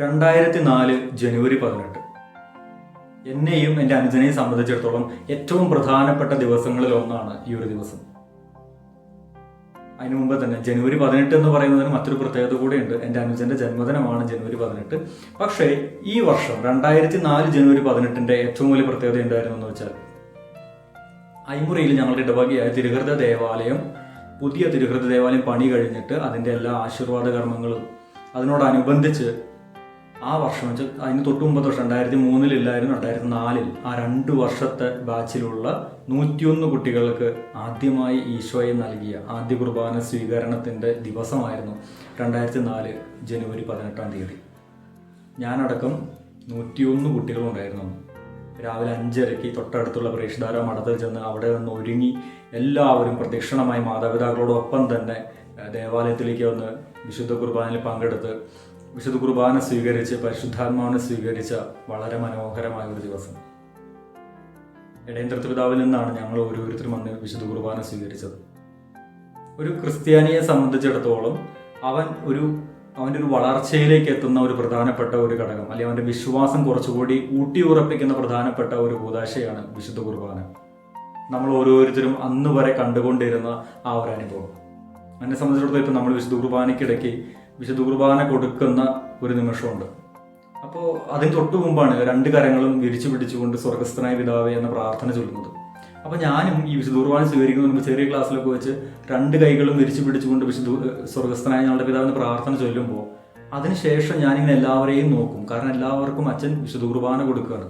രണ്ടായിരത്തി നാല് ജനുവരി പതിനെട്ട്. എന്നെയും എന്റെ അനുജനെയും സംബന്ധിച്ചിടത്തോളം ഏറ്റവും പ്രധാനപ്പെട്ട ദിവസങ്ങളിൽ ഒന്നാണ് ഈ ഒരു ദിവസം. അതിനു മുമ്പ് തന്നെ ജനുവരി പതിനെട്ട് എന്ന് പറയുന്നതിന് മറ്റൊരു പ്രത്യേകത കൂടിയുണ്ട്. എന്റെ അനുജന്റെ ജന്മദിനമാണ് ജനുവരി പതിനെട്ട്. പക്ഷേ ഈ വർഷം രണ്ടായിരത്തി നാല് ജനുവരി പതിനെട്ടിന്റെ ഏറ്റവും വലിയ പ്രത്യേകത എന്തായിരുന്നു എന്ന് വെച്ചാൽ ഐമുറിയിൽ ഞങ്ങളുടെ ഇടവകയായ തിരുഹൃത ദേവാലയം പുതിയ തിരുഹൃത ദേവാലയം പണി കഴിഞ്ഞിട്ട് അതിന്റെ എല്ലാ ആശീർവാദ കർമ്മങ്ങളും അതിനോടനുബന്ധിച്ച് ആ വർഷം വെച്ചാൽ അതിന് തൊട്ട് മുമ്പത്തെ വർഷം രണ്ടായിരത്തി മൂന്നിലില്ലായിരുന്നു രണ്ടായിരത്തി നാലിൽ ആ രണ്ട് വർഷത്തെ ബാച്ചിലുള്ള നൂറ്റിയൊന്ന് കുട്ടികൾക്ക് ആദ്യമായി ഈശോയെ നൽകിയ ആദ്യ കുർബാന സ്വീകരണത്തിന്റെ ദിവസമായിരുന്നു രണ്ടായിരത്തി നാല് ജനുവരി പതിനെട്ടാം തീയതി ഞാനടക്കം നൂറ്റിയൊന്ന് കുട്ടികളുണ്ടായിരുന്നു. രാവിലെ അഞ്ചരയ്ക്ക് തൊട്ടടുത്തുള്ള പ്രേക്ഷിതാര മഠത്തിൽ ചെന്ന് അവിടെ നിന്ന് ഒരുങ്ങി എല്ലാവരും പ്രദക്ഷിണമായി മാതാപിതാക്കളോടൊപ്പം തന്നെ ദേവാലയത്തിലേക്ക് വന്ന് വിശുദ്ധ കുർബാനയിൽ പങ്കെടുത്ത് വിശുദ്ധ കുർബാന സ്വീകരിച്ച് പരിശുദ്ധാത്മാവിനെ സ്വീകരിച്ച വളരെ മനോഹരമായ ഒരു ദിവസം. ഇടയന്ത്ര പിതാവിൽ നിന്നാണ് ഞങ്ങൾ ഓരോരുത്തരും വന്ന് വിശുദ്ധ കുർബാന സ്വീകരിച്ചത്. ഒരു ക്രിസ്ത്യാനിയെ സംബന്ധിച്ചിടത്തോളം അവൻ ഒരു അവന്റെ ഒരു വളർച്ചയിലേക്ക് എത്തുന്ന ഒരു പ്രധാനപ്പെട്ട ഒരു ഘടകം അല്ലെങ്കിൽ അവന്റെ വിശ്വാസം കുറച്ചുകൂടി ഊട്ടി ഉറപ്പിക്കുന്ന പ്രധാനപ്പെട്ട ഒരു കൂതാശയാണ് വിശുദ്ധ കുർബാന. നമ്മൾ ഓരോരുത്തരും അന്ന് വരെ കണ്ടുകൊണ്ടിരുന്ന ആ ഒരു അനുഭവം. എന്നെ സംബന്ധിച്ചിടത്തോളം ഇപ്പം നമ്മൾ വിശുദ്ധ കുർബാനയ്ക്കിടയ്ക്ക് വിശുദ്ധ കുർബാന കൊടുക്കുന്ന ഒരു നിമിഷമുണ്ട്. അപ്പോൾ അതിന് തൊട്ടു മുമ്പാണ് രണ്ട് കരങ്ങളും വിരിച്ചു പിടിച്ചുകൊണ്ട് സ്വർഗസ്ഥനായ പിതാവേ എന്ന പ്രാർത്ഥന ചൊല്ലുന്നത്. അപ്പോൾ ഞാനും ഈ വിശുദ്ധ കുർബാന സ്വീകരിക്കുന്നതിന് മുമ്പ് ചെറിയ ക്ലാസ്സിലൊക്കെ വെച്ച് രണ്ട് കൈകളും വിരിച്ചു പിടിച്ചുകൊണ്ട് വിശുദ്ധ സ്വർഗസ്ഥനായ ഞങ്ങളുടെ പിതാവിന് പ്രാർത്ഥന ചൊല്ലുമ്പോൾ അതിനുശേഷം ഞാനിങ്ങനെ എല്ലാവരെയും നോക്കും. കാരണം എല്ലാവർക്കും അച്ഛൻ വിശുദ്ധ കുർബാന കൊടുക്കുകയാണ്.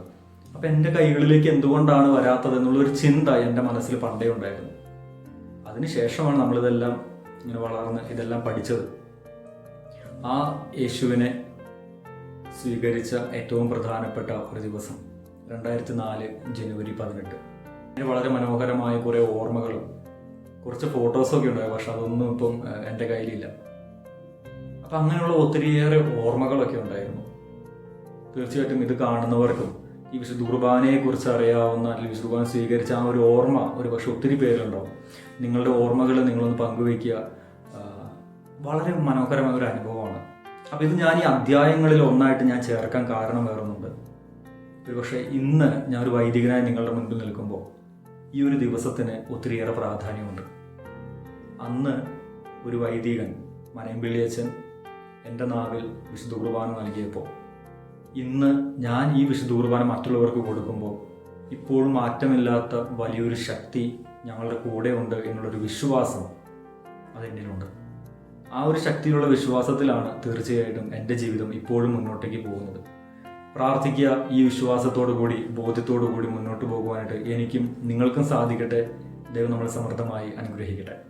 അപ്പം എന്റെ കൈകളിലേക്ക് എന്തുകൊണ്ടാണ് വരാത്തത് എന്നുള്ളൊരു ചിന്ത എന്റെ മനസ്സിൽ പണ്ടേ ഉണ്ടായിരുന്നു. അതിനുശേഷമാണ് നമ്മളിതെല്ലാം ഇങ്ങനെ വളർന്ന് ഇതെല്ലാം പഠിച്ചത്. ആ യേശുവിനെ സ്വീകരിച്ച ഏറ്റവും പ്രധാനപ്പെട്ട ഒരു ദിവസം രണ്ടായിരത്തി നാല് ജനുവരി പതിനെട്ട്. അതിന് വളരെ മനോഹരമായ കുറേ ഓർമ്മകളും കുറച്ച് ഫോട്ടോസൊക്കെ ഉണ്ടായി പക്ഷെ അതൊന്നും ഇപ്പം എന്റെ കയ്യിലില്ല. അപ്പം അങ്ങനെയുള്ള ഒത്തിരിയേറെ ഓർമ്മകളൊക്കെ ഉണ്ടായിരുന്നു. തീർച്ചയായിട്ടും ഇത് കാണുന്നവർക്കും ഈ വിശുദ്ധ കുർബാനയെ കുറിച്ച് അറിയാവുന്ന അല്ലെങ്കിൽ വിശുദ്ധ കുർബാന സ്വീകരിച്ച ആ ഒരു ഓർമ്മ ഒരു പക്ഷെ ഒത്തിരി പേരുണ്ടാവും. നിങ്ങളുടെ ഓർമ്മകൾ നിങ്ങളൊന്ന് പങ്കുവയ്ക്കുക. വളരെ മനോഹരമായ ഒരു അനുഭവമാണ്. അപ്പം ഇത് ഞാൻ ഈ അധ്യായങ്ങളിൽ ഒന്നായിട്ട് ഞാൻ ചേർക്കാൻ കാരണം വേറൊന്നുണ്ട്. ഒരു പക്ഷേ ഇന്ന് ഞാൻ ഒരു വൈദികനായി നിങ്ങളുടെ മുൻപിൽ നിൽക്കുമ്പോൾ ഈ ഒരു ദിവസത്തിന് ഒത്തിരിയേറെ പ്രാധാന്യമുണ്ട്. അന്ന് ഒരു വൈദികൻ മനയമ്പിള്ളിയച്ചൻ എന്റെ നാവിൽ വിശുദ്ധ കുർബാന നൽകിയപ്പോൾ ഇന്ന് ഞാൻ ഈ വിശുദ്ധ കുർബാന മറ്റുള്ളവർക്ക് കൊടുക്കുമ്പോൾ ഇപ്പോഴും മാറ്റമില്ലാത്ത വലിയൊരു ശക്തി ഞങ്ങളുടെ കൂടെ ഉണ്ട് എന്നുള്ളൊരു വിശ്വാസം അതെന്നിലുണ്ട് ആ ഒരു ശക്തിയിലുള്ള വിശ്വാസത്തിലാണ് തീർച്ചയായിട്ടും എന്റെ ജീവിതം ഇപ്പോഴും മുന്നോട്ടേക്ക് പോകുന്നത്. പ്രാർത്ഥിക്കുക ഈ വിശ്വാസത്തോടു കൂടി ബോധ്യത്തോടു കൂടി മുന്നോട്ട് പോകുവാനായിട്ട് എനിക്കും നിങ്ങൾക്കും സാധിക്കട്ടെ. ദൈവം നമ്മളെ സമൃദ്ധമായി അനുഗ്രഹിക്കട്ടെ.